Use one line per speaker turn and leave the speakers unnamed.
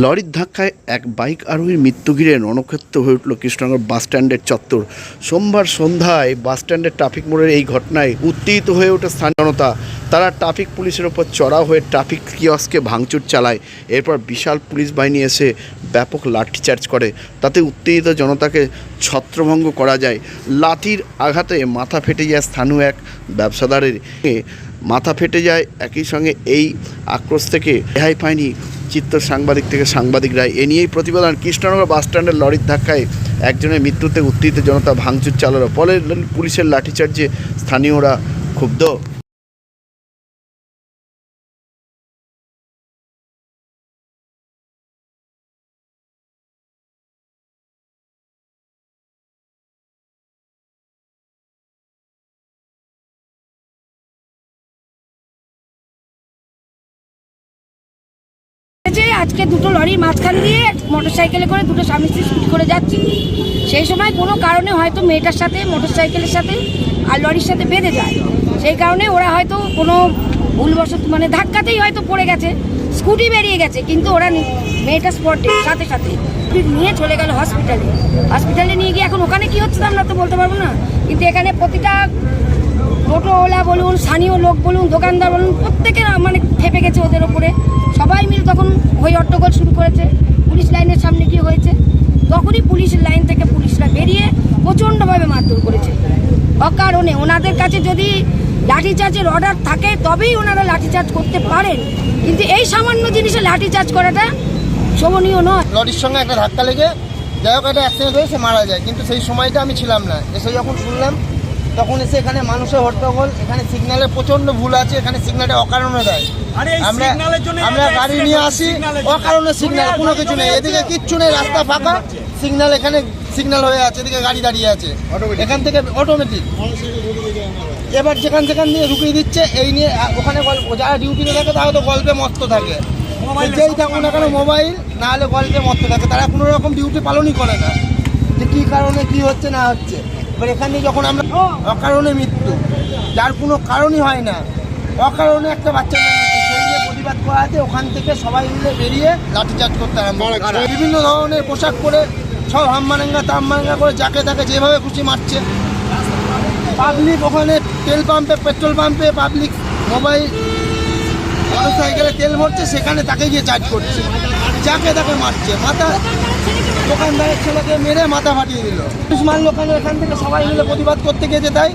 লরির ধাক্কায় এক বাইক আরোহীর মৃত্যু ঘিরে রণক্ষেত্র হয়ে উঠল কৃষ্ণনগর বাস স্ট্যান্ডের চত্বর। সোমবার সন্ধ্যায় বাস স্ট্যান্ডের ট্রাফিক মোড়ের এই ঘটনায় উত্তেজিত হয়ে ওঠে স্থানীয় জনতা। তারা ট্রাফিক পুলিশের ওপর চড়াও হয়ে ট্রাফিক কিয়সকে ভাঙচুর চালায়। এরপর বিশাল পুলিশ বাহিনী এসে ব্যাপক লাঠিচার্জ করে। তাতে উত্তেজিত জনতাকে ছত্রভঙ্গ করা যায়। লাঠির আঘাতে মাথা ফেটে যায় স্থানীয় এক ব্যবসাদারের। মাথা ফেটে যায় একই সঙ্গে এই আক্রোশ থেকে রেহাই পায়নি চিত্র সাংবাদিক থেকে সাংবাদিকরা এ নিয়েই প্রতিবেদন। কৃষ্ণনগর বাস স্ট্যান্ডের লরির ধাক্কায় একজনের মৃত্যুতে উত্তেজিত জনতা ভাঙচুর চালালো। ফলে পুলিশের লাঠিচার্জে স্থানীয়রা ক্ষুব্ধ।
যে আজকে দুটো লরির মাঝখান দিয়ে মোটরসাইকেলে করে দুটো স্বামী স্ত্রী স্কুটি করে যাচ্ছি। সেই সময় কোনো কারণে হয়তো মেয়েটার সাথে, মোটরসাইকেলের সাথে আর লরির সাথে বেঁধে যায়। সেই কারণে ওরা হয়তো কোনো ভুলবশত মানে ধাক্কাতেই হয়তো পড়ে গেছে, স্কুটি বেরিয়ে গেছে, কিন্তু ওরা মেয়েটা স্পটে সাথে সাথে। নিয়ে চলে গেল হসপিটালে হসপিটালে নিয়ে গিয়ে এখন ওখানে কি হচ্ছে আমরা তো বলতে পারব না। কিন্তু এখানে প্রতিটা টোটোওয়ালা বলুন, স্থানীয় লোক বলুন, দোকানদার বলুন, প্রত্যেকের মানে খেপে গেছে ওদের ওপরে। হই হট্টগোল শুরু করেছে, পুলিশ লাইনের সামনে গিয়ে হয়েছে। তখনই পুলিশের লাইন থেকে পুলিশরা বেরিয়ে প্রচণ্ডভাবে মারধর করেছে। অকারণে ওনাদের কাছে যদি লাঠিচার্জের অর্ডার থাকে, তবেই ওনারা লাঠিচার্জ করতে পারেন। কিন্তু এই সামান্য জিনিসে লাঠিচার্জ করাটা শোভনীয় নয়।
লরির সঙ্গে একটা ধাক্কা লেগে যাই হোক, একটা অ্যাক্সিডেন্ট হয়ে সে মারা যায়। কিন্তু সেই সময়টা আমি ছিলাম না। এসে যখন শুনলাম তখন এসে এখানে মানুষের হট্টগোল এখানে সিগন্যালের প্রচণ্ড ভুল আছে এখানে সিগন্যালটা অকারণে দেয়। আমরা আমরা গাড়ি নিয়ে আসি অকারণে সিগন্যাল কোনো কিছু নেই। এদিকে কিচ্ছু নেই রাস্তা ফাঁকা সিগন্যাল এখানে সিগন্যাল হয়ে আছে এদিকে গাড়ি দাঁড়িয়ে আছে। এখান থেকে অটোমেটিক এবার যেখান যেখান দিয়ে ঢুকিয়ে দিচ্ছে এই নিয়ে ওখানে গল্প যারা ডিউটিতে থাকে তারা তো গল্পে মস্ত থাকে। যেই থাকুক না কেন মোবাইল না হলে গল্পে মস্ত থাকে। তারা কোনো রকম ডিউটি পালনই করে না। যে কী কারণে কি হচ্ছে না হচ্ছে। এবার এখানে যখন আমরা অকারণে মৃত্যু। যার কোনো কারণই হয় না। অকারণে একটা বাচ্চা প্রতিবাদ করাতে ওখান থেকে সবাই মিলে বেরিয়ে লাঠিচার্জ করতে আরম্ভ। বিভিন্ন ধরনের পোশাক পরে সব হাম্মানাঙ্গা তাম্মানাঙ্গা করে যাকে তাকে যেভাবে খুশি মারছে। পাবলিক ওখানে তেল পাম্পে পেট্রোল পাম্পে পাবলিক মোবাইল মোটরসাইকেলে তেল ভরছে সেখানে তাকে গিয়ে চার্জ করছে। যাকে তাকে মারছে। মাথা দোকানদারের ছেলেকে মেরে মাথা ফাটিয়ে দিল। মুসলমান লোকাল এখান থেকে সবাই মিলে প্রতিবাদ করতে গেছে তাই